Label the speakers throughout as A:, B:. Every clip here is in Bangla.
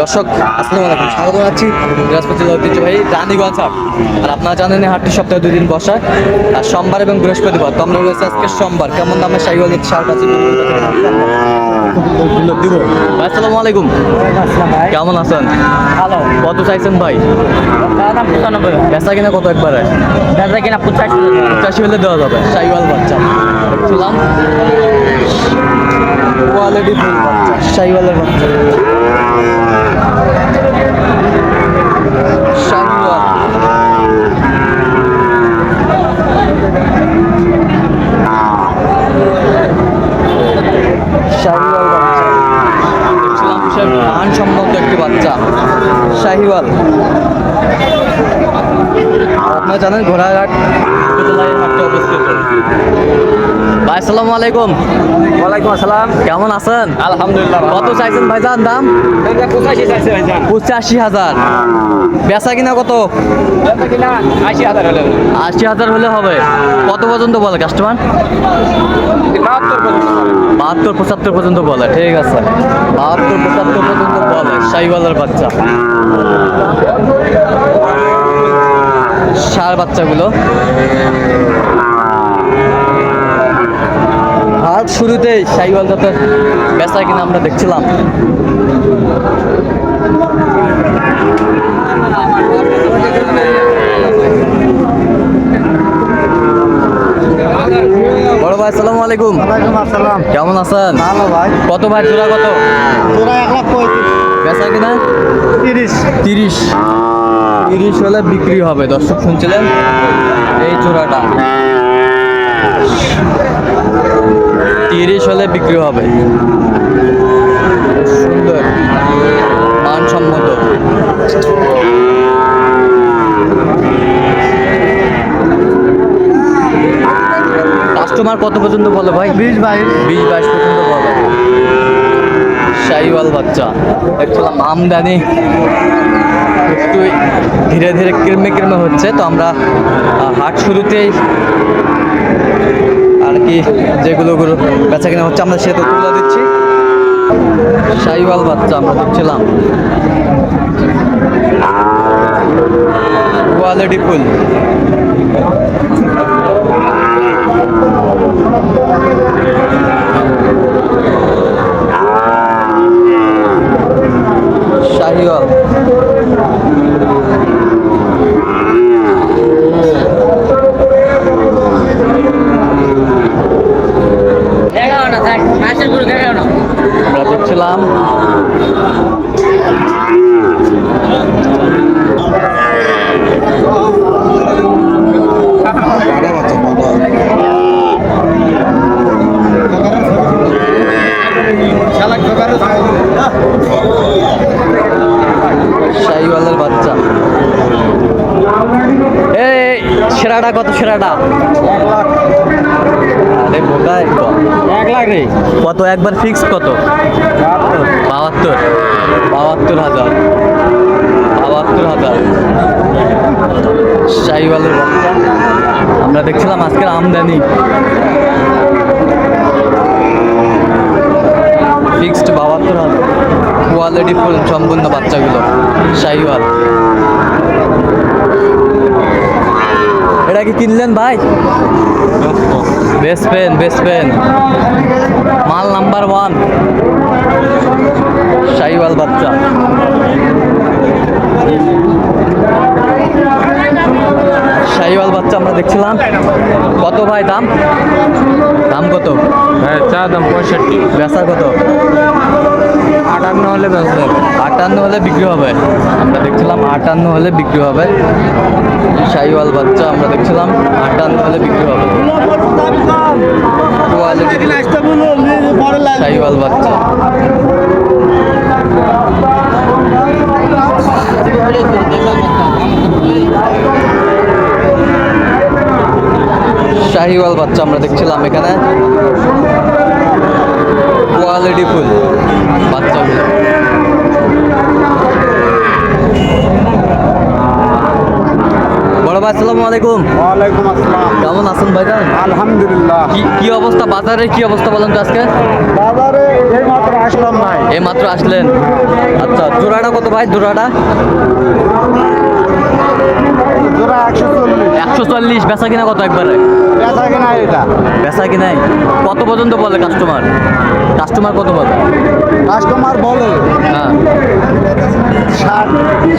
A: দর্শক আসসালামু আলাইকুম। স্বাগত জানাচ্ছি বৃহস্পতি ঐতিহ্যবাহী রানীগঞ্জ হাট। আর আপনারা জানেন হাটটি সপ্তাহে দুই দিন বসায়। আর সোমবার এবং বৃহস্পতিবার তো আমরা রয়েছে আজকে সোমবার। কেমন দামে সাইওয়াল সার কাছে আসসালামু আলাইকুম। কেমন আছেন?
B: ভালো।
A: কত চাইছেন ভাই? বেচা কিনা কত একবারে?
B: বেচা কিনা পঁচাশি।
A: পঁচাশি হলে দেওয়া যাবে সাইওয়াল বাচ্চা। দেখছিলাম কোয়ালিটি ফুল বাচ্চা সাইওয়ালের বাচ্চা সাইওয়াল শাহিওয়াল বাচ্চা দেখছিলাম সে মানসম্মত একটি বাচ্চা। শাহিওয়াল আপনারা জানেন ঘোড়াঘাট? হাটটা অবস্থিত। আসসালামু আলাইকুম।
B: ওয়ালাইকুম আসসালাম।
A: কেমন আছেন?
B: আলহামদুলিল্লাহ
A: কত চাইছেন ভাইজান দাম?
B: পঁচাশি
A: হাজার। বেচা কিনা কত?
B: আশি হাজার হলে
A: আশি হাজার হলে হবে। কত পর্যন্ত বলে কাস্টমার
B: বাহাত্তর
A: পঁচাত্তর পর্যন্ত বলে। ঠিক আছে। বাহাত্তর পঁচাত্তর পর্যন্ত বলে। শাহিওয়ালের বাচ্চা। সার বাচ্চাগুলো। আর শুরুতেই শাহিওয়াল জাতের বেচা কিনা আমরা দেখছিলাম। বড় ভাই আসসালামু আলাইকুম।
C: ওয়ালাইকুম আসসালাম।
A: কেমন আছেন?
C: ভালো ভাই।
A: কত ভাই জোড়া কত?
C: তোরা এক লাখ
A: বেচা কিনা?
C: তিরিশ।
A: তিরিশ। তিরিশ হলে বিক্রি হবে দর্শক শুনছিলেন? এই জোড়াটা। তিরিশ হলে বিক্রি হবে। সুন্দর। মানসম্মত। কাস্টমার কত পর্যন্ত বলে ভাই?
C: বিশ বাইশ।
A: বিশ বাইশ পর্যন্ত বলে। শাহিওয়াল বাচ্চা। দেখছিলাম আমদানি একটু ধীরে ধীরে কিরমে কিরমে হচ্ছে তো আমরা হাট শুরুতেই আর কি যেগুলো বেচা কেনা হচ্ছে, আমরা সে তো তুলে দিচ্ছি। শাহিওয়াল বাচ্চা, আমরা দেখছিলাম। কোয়ালিটি ফুল শাহিওয়াল
B: এগারো না থাক মাসের করে এগারো না
A: আমরা দেখছিলাম শাহিওয়ালের বাচ্চা এই সেরাটা কত সেরাটা? আরে বোকা।
C: এক লাখ রে।
A: কত একবার ফিক্স কত? বাহাত্তর। বাহাত্তর হাজার। বাহাত্তর হাজার। শাহিওয়ালের বাচ্চা আমরা দেখছিলাম আজকের আমদানি। ফিক্সড বাহাত্তর হাজার। কোয়ালিটি ফুল সম্পূর্ণ বাচ্চাগুলো। শাহিওয়াল। এটা কি কিনলেন ভাই? বেস্ট পেন বেস্ট পেন মাল নাম্বার ওয়ান শাহিওয়াল বাচ্চা। শাহিওয়াল বাচ্চা আমরা দেখছিলাম। কত ভাই দাম? দাম কত?
B: হ্যাঁ চা দাম পঁয়ষট্টি।
A: বেচা কত?
B: আটান্ন হলে বেচা যাবে
A: আটান্ন হলে বিক্রি হবে। আমরা দেখছিলাম আটান্ন হলে বিক্রি হবে। শাহিওয়াল বাচ্চা, আমরা দেখছিলাম আটান্ন হলে বিক্রি হবে। শাহিওয়াল বাচ্চা। শাহিওয়াল বাচ্চা আমরা দেখছিলাম এখানে। Quality full. বাচ্চাগুলো বড় ভাই আসসালামু আলাইকুম।
C: ওয়ালাইকুম আসসালাম।
A: কেমন আছেন ভাইজান
C: আলহামদুলিল্লাহ।
A: কি কি অবস্থা? বাজারের কি অবস্থা বলেন তো আজকে?
C: বাজারে এই মাত্র আসলাম ভাই
A: এই মাত্র আসলেন? আচ্ছা জোড়াটা কত ভাই? জোড়াটা?
C: জোড়া একশো চল্লিশ।
A: একশো চল্লিশ বেচা কিনা কত একবারে?
C: বেচা কিনা এটা
A: বেচা কিনাই কত পর্যন্ত বলে কাস্টমার কাস্টমার কত বলে?
C: কাস্টমার বলে।
A: হ্যাঁ।
C: ষাট।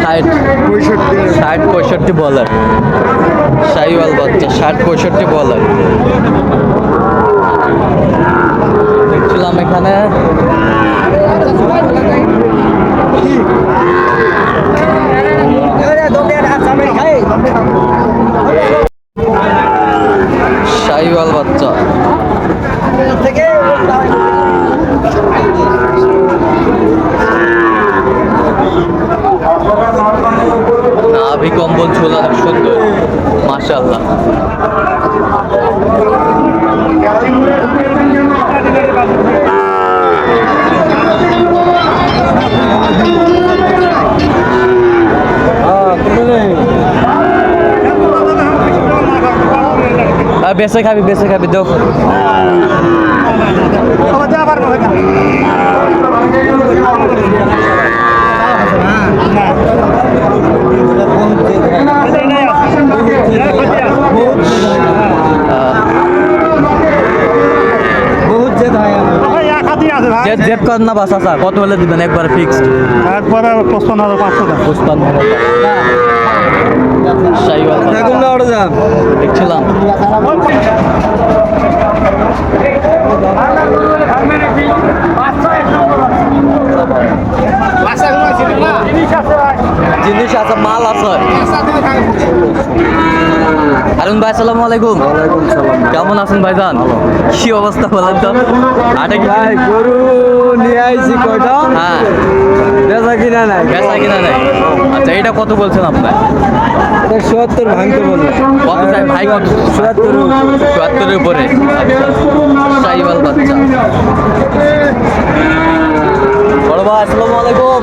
A: ষাট।
C: পঁয়ষট্টি।
A: ষাট পঁয়ষট্টি বলার সাইওয়াল বাচ্চা ষাট পঁয়ষট্টি বলার দেখছিলাম এখানে। নাভি কম্বল অনেক সুন্দর মাশাআল্লাহ। আর বেঁচে খাবি বেঁচে খাবি দেখ।
C: বহুত জেদ
A: কর না বাস আসা কত হলে দিবেন? একবারে ফিক্সড
C: একবারে পঁচপন্ন হাজার পাঁচশো টাকা।
A: পুষ্পান সাইওয়াল দেখছিলাম। আছে মাল আছে। হারুন ভাই আসসালামু আলাইকুম। কেমন আছেন ভাইজান? কি অবস্থা বলেন তো? কি
C: ভাই গরু নিয়ে আইছি কয়টা?
A: হ্যাঁ।
C: বেচা কিনা নাই।
A: বেচা কিনা নাই। আচ্ছা এটা কত বলছেন আপনার
C: সত্তর ভাঙতে বলে।
A: কত চাই? ভাই কত?
C: চুয়াত্তর
A: চুয়াত্তরের উপরে। সাইবাল বাচ্চা। বড় ভাই আসসালামু আলাইকুম।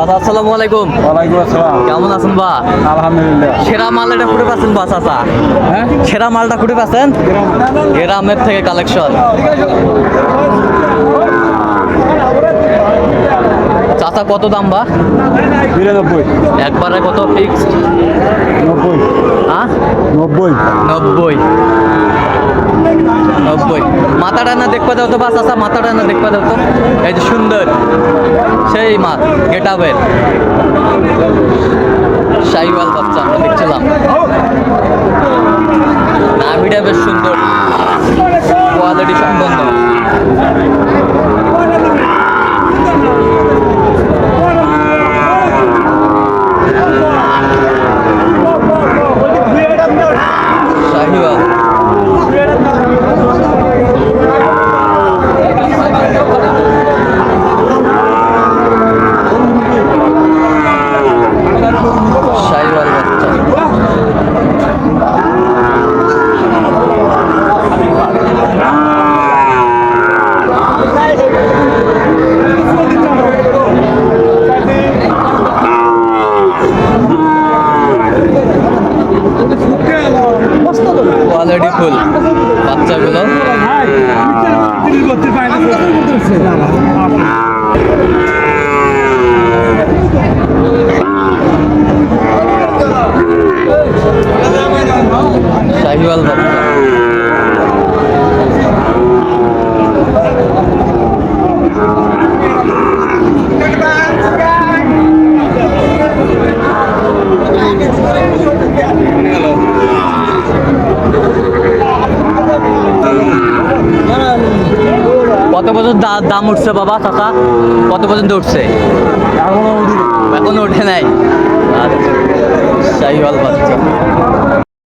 A: চাচা আসসালামু আলাইকুম।
C: ওয়ালাইকুম আসসালাম।
A: কেমন আছেন বা?
C: আলহামদুলিল্লাহ।
A: সেরা মাল এটা পাচ্ছেন বা চাচা?
C: হ্যাঁ?
A: সেরা মালটা কুড়ে পাচ্ছেন? গ্রামের থেকে কালেকশন চাচা কত দাম বা?
C: বিরানব্বই।
A: একবারে কত ফিক্সড
C: নব্বই।
A: হ্যাঁ?
C: নব্বই।
A: নব্বই। নব্বই। মাথাটা দেখবা দাও তো, বাস আসা মাথাটা না দেখতে দাও তো। এই যে সুন্দর, সেই মা গেটাবের শাহিওয়াল বাচ্চা, আমরা দেখছিলাম। নাভিটা বেশ সুন্দর। কোয়ালিটি সম্পন্ন দাম উঠছে বাবা চাচা। কত পর্যন্ত উঠছে?
C: এখনও
A: এখনও উঠে নাই? আচ্ছা শাহিওয়াল বাচ্চা।